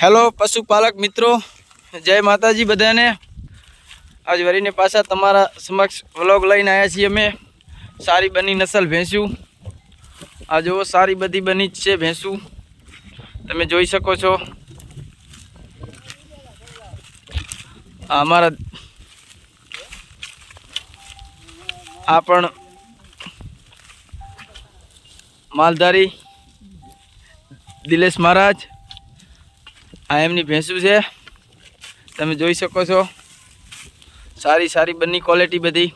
Hello પશુપાલક મિત્રો, જય માતાજી બધાને. આજ વરીને પાછા તમારા સમક્ષ વ્લોગ લઈને આવ્યા છીએ અમે. સારી બની નસલ ભેંસ્યું આ જુઓ, સારી બધી બની છે ભેંસું. તમે જોઈ શકો છો. આ અમારા આ પણ માલધારી દિલેશ મહારાજ. આ એમની ભેંસું છે. તમે જોઈ શકો છો. સારી સારી બંને ક્વોલિટી બધી.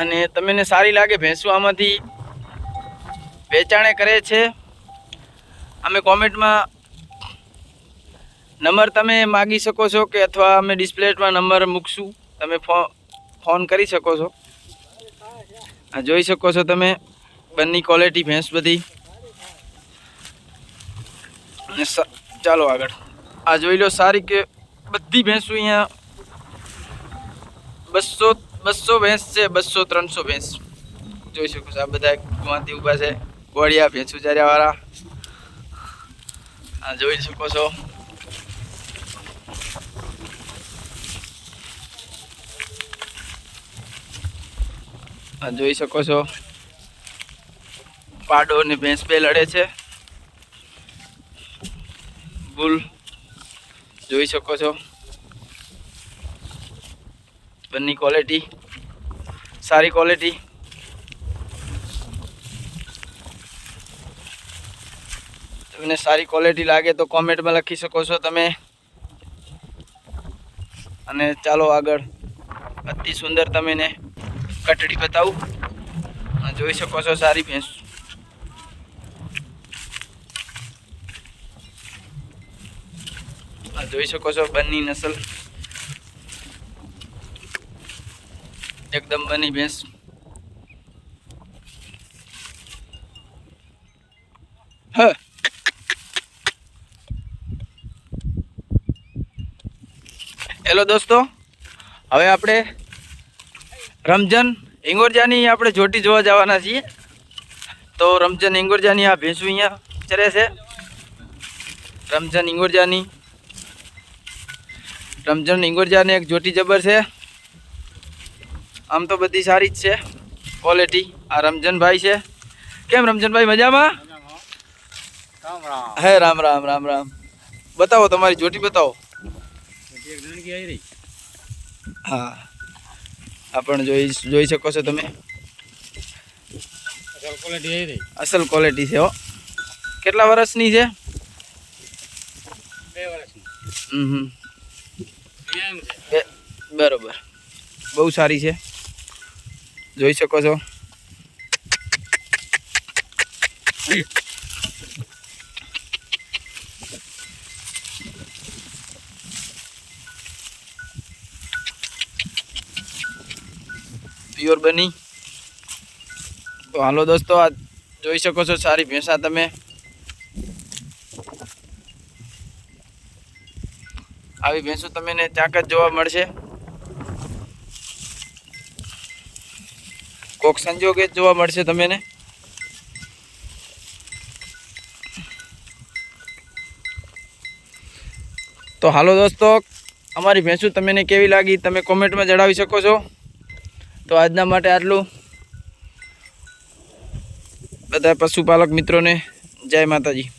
અને તમને સારી લાગે ભેંસું આમાંથી? વેચાણે કરે છે. અમે કોમેન્ટમાં નંબર તમે માગી શકો છો કે અથવા અમે ડિસ્પ્લેટમાં નંબર મૂકશું. તમે ફોન કરી શકો છો. આ જોઈ શકો છો તમે, બંની ક્વોલિટી ભેંસ બધી. અને ચાલો આગળ. આ જોઈ લો સારી કે બધી ભેંસો અહીંયા બસો બસો ભેંસ છે, બસો ત્રણસો ભેંસ. જોઈ શકો છો આ બધા ગુવાથી ઊભા છે, ગોળિયા ભેંસુ ચાર્યાવાળા આ જોઈ શકો છો. જોઈ શકો છો. પાડો અને ભેંસ બે લડે છે. બુલ જોઈ શકો છો. બંની ક્વોલિટી સારી ક્વોલિટી તમને સારી ક્વોલિટી લાગે તો કોમેન્ટમાં લખી શકો છો તમે. અને ચાલો આગળ. અતિ સુંદર તમને કટડી બતાવું. જોઈ શકો છો સારી ભેંસ. જોઈ શકો છો બંની નસલ. એકદમ બની ભેંસ. હેલો દોસ્તો. હવે આપણે રમઝાન ઇંગોરજાની આપણે જોટી જોવા જવાના છીએ. તો રમજાન ઇંગોરજાની આ ભેંસું અહીંયા ચરે છે. રમઝાન ઇંગોરજાની રમઝાન ઇંગોરજાની એક જોટી જબર છે. આમ તો બધી સારી જ છે. ક્વોલિટી આ રમજનભાઈ છે. કેમ રમજનભાઈ મજામાં? હે રામ રામ રામ રામ. બતાવો તમારી જોટી બતાવો. હા. આ પણ જોઈ જોઈ શકો છો તમે. અસલ ક્વોલિટી અસલ ક્વોલિટી છે હો. કેટલા વર્ષની છે? બરોબર. બહુ સારી છે. જોઈ શકો છો. પ્યોર બની. તો હાલો દોસ્તો, આ જોઈ શકો છો સારી ભેંસા તમે. આવી ભેંસો તમને ચાક જ જોવા મળશે. કોક સંજોગે જ જોવા મળશે તમને. તો હાલો દોસ્તો, અમારી ભેંસું તમને કેવી લાગી તમે કોમેન્ટમાં જણાવી શકો છો. તો આજના માટે આટલું. બધા પશુપાલક મિત્રોને જય માતાજી.